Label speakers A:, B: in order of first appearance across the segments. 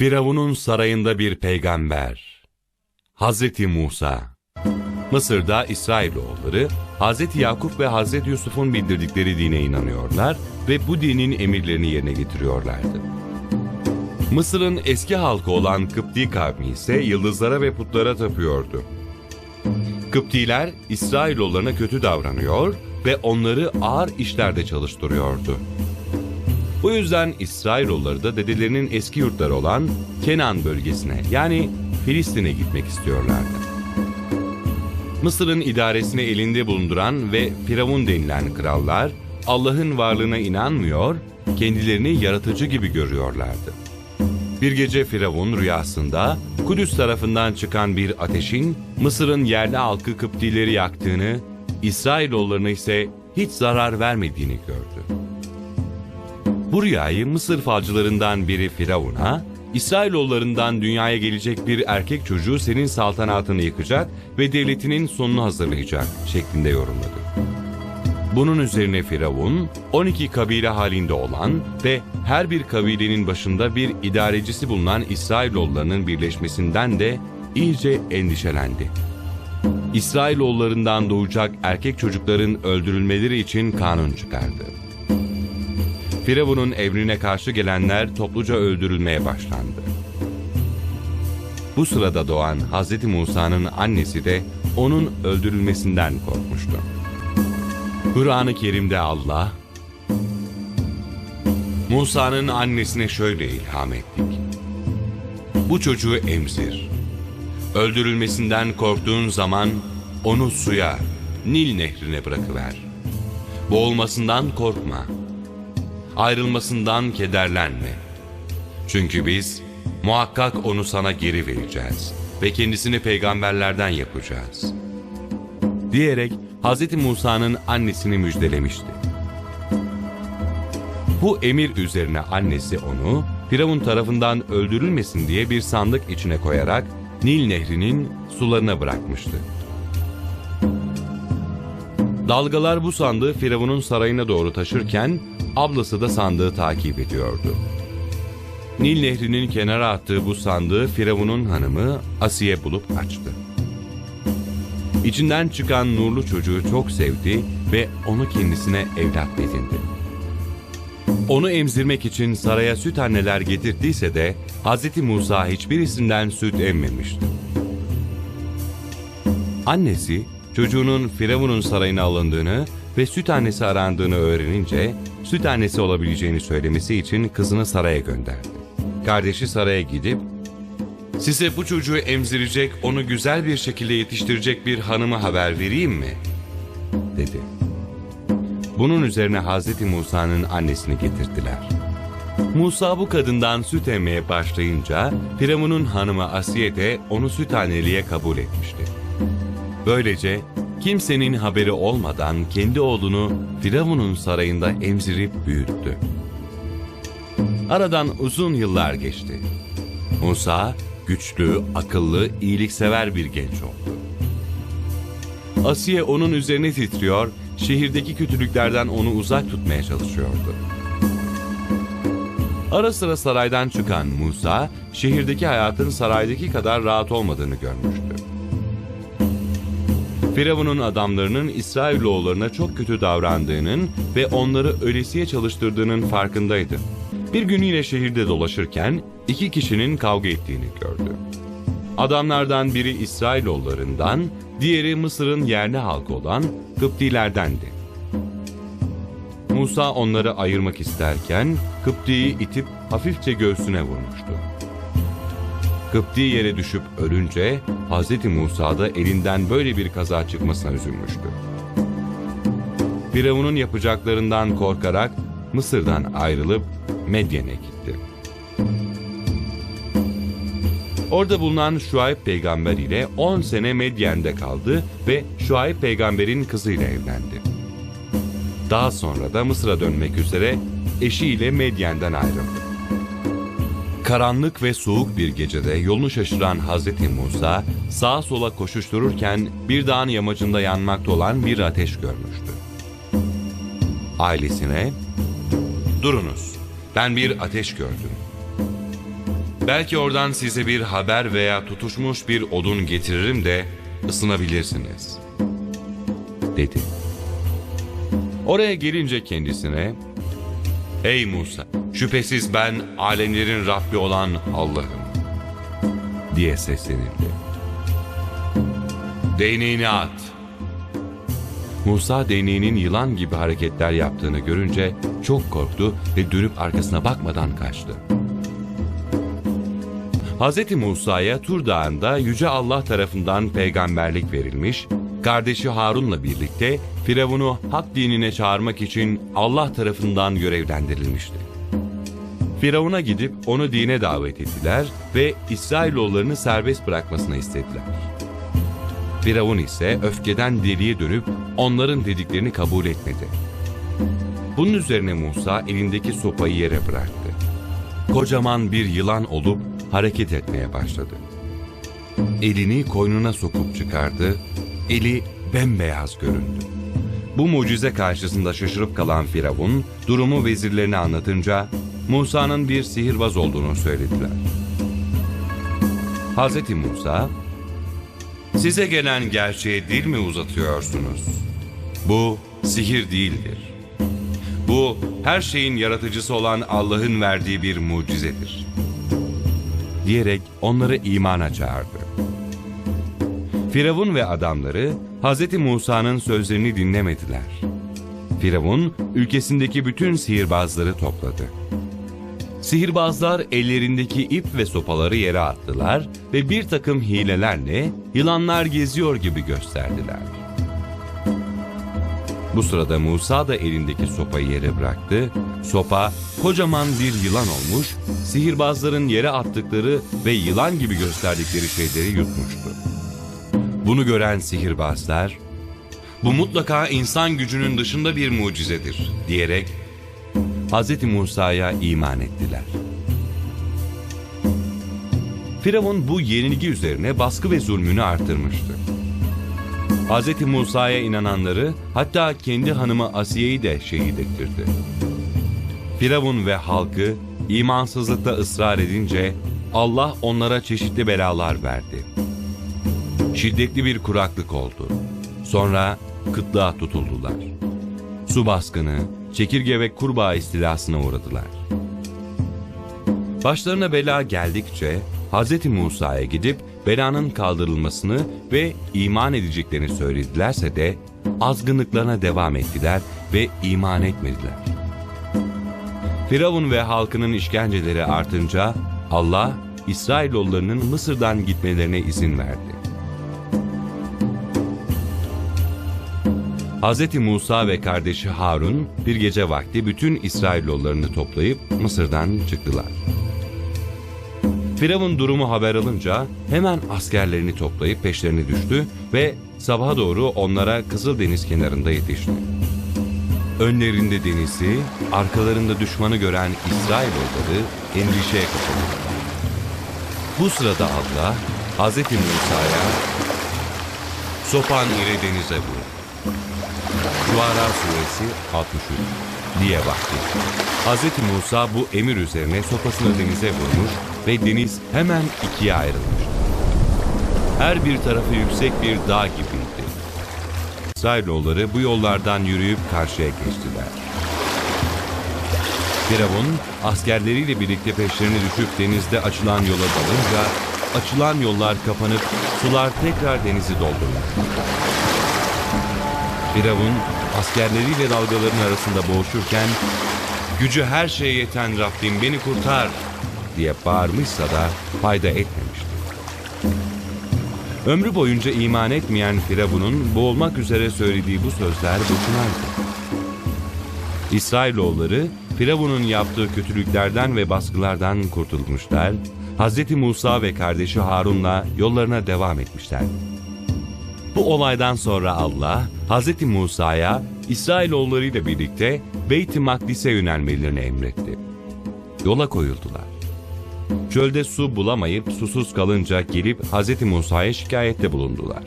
A: Firavun'un sarayında bir peygamber. Hazreti Musa. Mısır'da İsrailoğulları, Hazreti Yakup ve Hazreti Yusuf'un bildirdikleri dine inanıyorlar ve bu dinin emirlerini yerine getiriyorlardı. Mısır'ın eski halkı olan Kıpti kavmi ise yıldızlara ve putlara tapıyordu. Kıptiler İsrailoğullarına kötü davranıyor ve onları ağır işlerde çalıştırıyordu. Bu yüzden İsrailoğulları da dedelerinin eski yurtları olan Kenan bölgesine yani Filistin'e gitmek istiyorlardı. Mısır'ın idaresini elinde bulunduran ve Firavun denilen krallar Allah'ın varlığına inanmıyor, kendilerini yaratıcı gibi görüyorlardı. Bir gece Firavun rüyasında Kudüs tarafından çıkan bir ateşin Mısır'ın yerli halkı Kıptileri yaktığını, İsrailoğullarına ise hiç zarar vermediğini gördü. Bu rüyayı Mısır falcılarından biri Firavun'a, İsrailoğullarından dünyaya gelecek bir erkek çocuğu senin saltanatını yıkacak ve devletinin sonunu hazırlayacak şeklinde yorumladı. Bunun üzerine Firavun, 12 kabile halinde olan ve her bir kabilenin başında bir idarecisi bulunan İsrailoğullarının birleşmesinden de iyice endişelendi. İsrailoğullarından doğacak erkek çocukların öldürülmeleri için kanun çıkardı. Firavun'un emrine karşı gelenler topluca öldürülmeye başlandı. Bu sırada doğan Hz. Musa'nın annesi de onun öldürülmesinden korkmuştu. Kur'an-ı Kerim'de Allah, Musa'nın annesine şöyle ilham ettik. Bu çocuğu emzir. Öldürülmesinden korktuğun zaman onu suya, Nil nehrine bırakıver. Boğulmasından korkma. Ayrılmasından kederlenme. Çünkü biz muhakkak onu sana geri vereceğiz ve kendisini peygamberlerden yapacağız. Diyerek Hz. Musa'nın annesini müjdelemişti. Bu emir üzerine annesi onu Firavun tarafından öldürülmesin diye bir sandık içine koyarak Nil nehrinin sularına bırakmıştı. Dalgalar bu sandığı Firavun'un sarayına doğru taşırken ablası da sandığı takip ediyordu. Nil nehrinin kenara attığı bu sandığı Firavun'un hanımı Asiye bulup açtı. İçinden çıkan nurlu çocuğu çok sevdi ve onu kendisine evlat edindi. Onu emzirmek için saraya süt anneler getirdiyse de Hz. Musa hiçbirisinden süt emmemişti. Annesi çocuğunun Firavun'un sarayına alındığını ve süt annesi arandığını öğrenince süt annesi olabileceğini söylemesi için kızını saraya gönderdi. Kardeşi saraya gidip Size bu çocuğu emzirecek, onu güzel bir şekilde yetiştirecek bir hanımı haber vereyim mi? dedi. Bunun üzerine Hazreti Musa'nın annesini getirdiler. Musa bu kadından süt emmeye başlayınca Firavun'un hanımı Asiye de onu süt anneliğe kabul etmişti. Böylece kimsenin haberi olmadan kendi oğlunu Firavun'un sarayında emzirip büyüttü. Aradan uzun yıllar geçti. Musa güçlü, akıllı, iyiliksever bir genç oldu. Asiye onun üzerine titriyor, şehirdeki kötülüklerden onu uzak tutmaya çalışıyordu. Ara sıra saraydan çıkan Musa, şehirdeki hayatın saraydaki kadar rahat olmadığını görmüştü. Firavun'un adamlarının İsrailoğullarına çok kötü davrandığının ve onları ölesiye çalıştırdığının farkındaydı. Bir gün yine şehirde dolaşırken iki kişinin kavga ettiğini gördü. Adamlardan biri İsrailoğullarından, diğeri Mısır'ın yerli halkı olan Kıptilerdendi. Musa onları ayırmak isterken Kıpti'yi itip hafifçe göğsüne vurmuştu. Kıpti yere düşüp ölünce Hz. Musa da elinden böyle bir kaza çıkmasına üzülmüştü. Firavun'un yapacaklarından korkarak Mısır'dan ayrılıp Medyen'e gitti. Orada bulunan Şuayb peygamber ile 10 sene Medyen'de kaldı ve Şuayb peygamberin kızıyla evlendi. Daha sonra da Mısır'a dönmek üzere eşiyle Medyen'den ayrıldı. Karanlık ve soğuk bir gecede yolunu şaşıran Hazreti Musa sağa sola koşuştururken bir dağın yamacında yanmakta olan bir ateş görmüştü. Ailesine, durunuz ben bir ateş gördüm. Belki oradan size bir haber veya tutuşmuş bir odun getiririm de ısınabilirsiniz. Dedi. Oraya gelince kendisine, Ey Musa, şüphesiz ben alemlerin Rabbi olan Allah'ım diye seslenildi. Değneğini at. Musa değneğinin yılan gibi hareketler yaptığını görünce çok korktu ve dönüp arkasına bakmadan kaçtı. Hz. Musa'ya Tur Dağı'nda Yüce Allah tarafından peygamberlik verilmiş, kardeşi Harun'la birlikte Firavun'u hak dinine çağırmak için Allah tarafından görevlendirilmişti. Firavun'a gidip onu dine davet ettiler ve İsrailoğullarını serbest bırakmasını istediler. Firavun ise öfkeden deliye dönüp onların dediklerini kabul etmedi. Bunun üzerine Musa elindeki sopayı yere bıraktı. Kocaman bir yılan olup hareket etmeye başladı. Elini koynuna sokup çıkardı, eli bembeyaz göründü. Bu mucize karşısında şaşırıp kalan Firavun, durumu vezirlerine anlatınca Musa'nın bir sihirbaz olduğunu söylediler. Hz. Musa, Size gelen gerçeğe dil mi uzatıyorsunuz? Bu sihir değildir. Bu her şeyin yaratıcısı olan Allah'ın verdiği bir mucizedir. Diyerek onları imana çağırdı. Firavun ve adamları Hz. Musa'nın sözlerini dinlemediler. Firavun ülkesindeki bütün sihirbazları topladı. Sihirbazlar ellerindeki ip ve sopaları yere attılar ve bir takım hilelerle yılanlar geziyor gibi gösterdiler. Bu sırada Musa da elindeki sopayı yere bıraktı. Sopa kocaman bir yılan olmuş, sihirbazların yere attıkları ve yılan gibi gösterdikleri şeyleri yutmuştu. Bunu gören sihirbazlar, bu mutlaka insan gücünün dışında bir mucizedir diyerek Hz. Musa'ya iman ettiler. Firavun bu yenilgi üzerine baskı ve zulmünü artırmıştı. Hz. Musa'ya inananları hatta kendi hanımı Asiye'yi de şehit ettirdi. Firavun ve halkı imansızlıkta ısrar edince Allah onlara çeşitli belalar verdi. Şiddetli bir kuraklık oldu. Sonra kıtlığa tutuldular. Su baskını, çekirge ve kurbağa istilasına uğradılar. Başlarına bela geldikçe Hz. Musa'ya gidip belanın kaldırılmasını ve iman edeceklerini söyledilerse de azgınlıklarına devam ettiler ve iman etmediler. Firavun ve halkının işkenceleri artınca Allah İsrailoğullarının Mısır'dan gitmelerine izin verdi. Hz. Musa ve kardeşi Harun bir gece vakti bütün İsrailoğullarını toplayıp Mısır'dan çıktılar. Firavun durumu haber alınca hemen askerlerini toplayıp peşlerine düştü ve sabaha doğru onlara Kızıldeniz kenarında yetişti. Önlerinde denizi, arkalarında düşmanı gören İsrailoğulları endişeye kapıldı. Bu sırada Allah Hz. Musa'ya sopan ile denize vur. Şuara suresi 63 diye vakti. Hz. Musa bu emir üzerine sopasını denize vurmuş ve deniz hemen ikiye ayrılmış. Her bir tarafı yüksek bir dağ gibiydi. İsrailoğulları bu yollardan yürüyüp karşıya geçtiler. Firavun askerleriyle birlikte peşlerine düşüp denizde açılan yola dalınca açılan yollar kapanıp sular tekrar denizi doldurmuş. Firavun askerleriyle dalgaların arasında boğuşurken gücü her şeye yeten Rabbim beni kurtar diye bağırmışsa da fayda etmemişti. Ömrü boyunca iman etmeyen Firavun'un boğulmak üzere söylediği bu sözler boşunaydı. İsrailoğulları Firavun'un yaptığı kötülüklerden ve baskılardan kurtulmuşlar, Hz. Musa ve kardeşi Harun'la yollarına devam etmişler. Bu olaydan sonra Allah, Hz. Musa'ya İsrailoğulları ile birlikte Beyt-i Makdis'e yönelmelerini emretti. Yola koyuldular. Çölde su bulamayıp susuz kalınca gelip Hz. Musa'ya şikayette bulundular.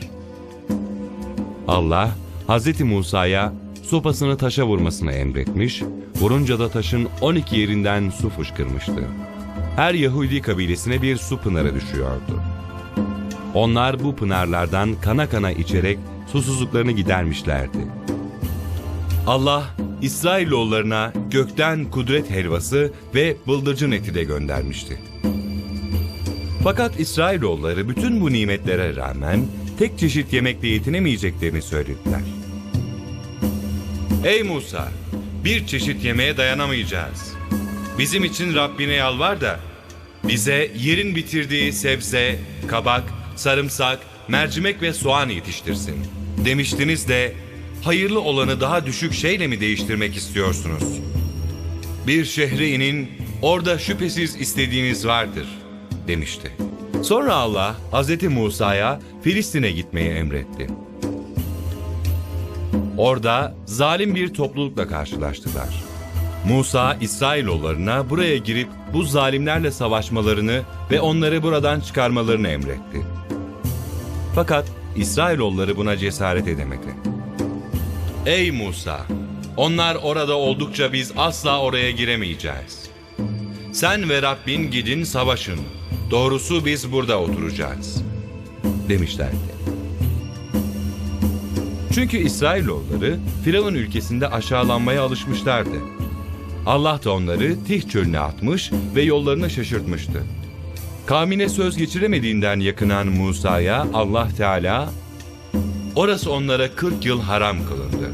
A: Allah, Hz. Musa'ya sopasını taşa vurmasını emretmiş, vurunca da taşın 12 yerinden su fışkırmıştı. her Yahudi kabilesine bir su pınarı düşüyordu. Onlar bu pınarlardan kana kana içerek susuzluklarını gidermişlerdi. Allah İsrailoğullarına gökten kudret helvası ve bıldırcın eti de göndermişti. Fakat İsrailoğulları bütün bu nimetlere rağmen tek çeşit yemekle yetinemeyeceklerini söylediler. Ey Musa! Bir çeşit yemeğe dayanamayacağız. Bizim için Rabbine yalvar da bize yerin bitirdiği sebze, kabak, sarımsak, mercimek ve soğan yetiştirsin. Demiştiniz de hayırlı olanı daha düşük şeyle mi değiştirmek istiyorsunuz? Bir şehre inin, orada şüphesiz istediğiniz vardır, demişti. Sonra Allah Hz. Musa'ya Filistin'e gitmeyi emretti. Orada zalim bir toplulukla karşılaştılar. Musa, İsrailoğullarına buraya girip bu zalimlerle savaşmalarını ve onları buradan çıkarmalarını emretti. Fakat İsrailoğulları buna cesaret edemedi. Ey Musa! Onlar orada oldukça biz asla oraya giremeyeceğiz. Sen ve Rabbin gidin savaşın. Doğrusu biz burada oturacağız. Demişlerdi. Çünkü İsrailoğulları Firavun ülkesinde aşağılanmaya alışmışlardı. Allah da onları Tih çölüne atmış ve yollarını şaşırtmıştı. Kavmine söz geçiremediğinden yakınan Musa'ya Allah Teala, orası onlara 40 yıl haram kılındı.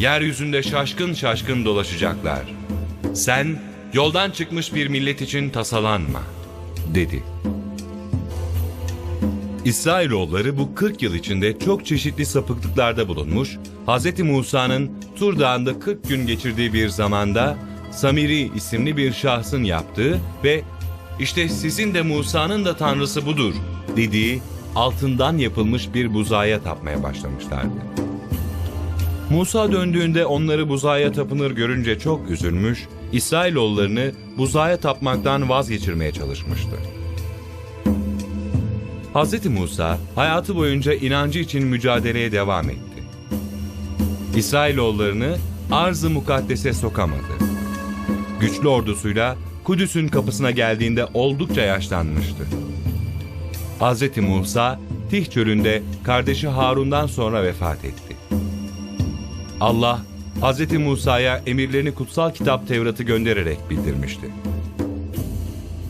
A: Yeryüzünde şaşkın şaşkın dolaşacaklar. Sen yoldan çıkmış bir millet için tasalanma, dedi. İsrailoğulları bu 40 yıl içinde çok çeşitli sapıklıklarda bulunmuş, Hz. Musa'nın Tur Dağı'nda 40 gün geçirdiği bir zamanda Samiri isimli bir şahsın yaptığı ve işte sizin de Musa'nın da tanrısı budur dediği altından yapılmış bir buzaya tapmaya başlamışlardı. Musa döndüğünde onları buzaya tapınır görünce çok üzülmüş, İsrailoğullarını buzaya tapmaktan vazgeçirmeye çalışmıştı. Hz. Musa hayatı boyunca inancı için mücadeleye devam etti. İsrailoğullarını arz-ı mukaddese sokamadı. Güçlü ordusuyla Kudüs'ün kapısına geldiğinde oldukça yaşlanmıştı. Hz. Musa Tih çölünde kardeşi Harun'dan sonra vefat etti. Allah Hz. Musa'ya emirlerini kutsal kitap Tevrat'ı göndererek bildirmişti.